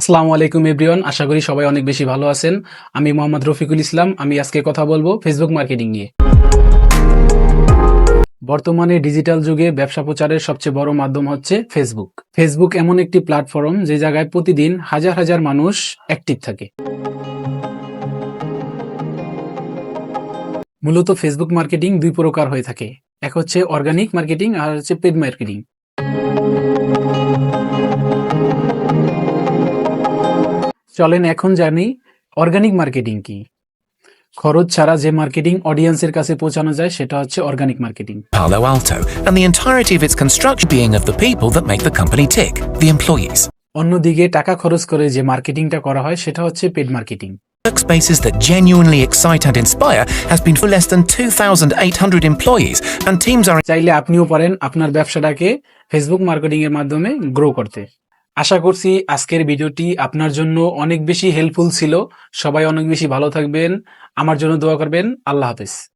আসসালামু আলাইকুম, এভরিওয়ান। আশা করি সবাই অনেক বেশি ভালো আছেন। আমি মোহাম্মদ রফিকুল ইসলাম। আমি আজকে কথা বলব ফেসবুক মার্কেটিং নিয়ে। বর্তমানে ডিজিটাল যুগে ব্যবসা প্রচারের সবচেয়ে বড় মাধ্যম হচ্ছে ফেসবুক। ফেসবুক এমন একটি প্ল্যাটফর্ম যে জায়গায় প্রতিদিন হাজার হাজার মানুষ অ্যাক্টিভ থাকে। মূলত ফেসবুক মার্কেটিং দুই প্রকার হয়ে থাকে। এক হচ্ছে অর্গানিক মার্কেটিং আর হচ্ছে পেড মার্কেটিং। চলেন এখন জানি অর্গানিক মার্কেটিং কি খরচ ছাড়া যে মার্কেটিং অডিয়েন্সের কাছে পৌঁছানো যায় সেটা হচ্ছে organic marketing Palo Alto, and the entirety of its construction being of the people that make the company tick, the employees. অন্যদিকে টাকা খরচ করে যে মার্কেটিংটা করা হয় সেটা হচ্ছে paid marketing Workspaces that genuinely excite and inspire has been for less than 2,800 employees, and teams are চাইলে আপনিও পারেন আপনার ব্যবসাটাকে ফেসবুক মার্কেটিং এর মাধ্যমে গ্রো করতে আশা করছি আজকের ভিডিওটি আপনার জন্য অনেক বেশি হেল্পফুল ছিল। সবাই অনেক বেশি ভালো থাকবেন। আমার জন্য দোয়া করবেন। আল্লাহ হাফেজ।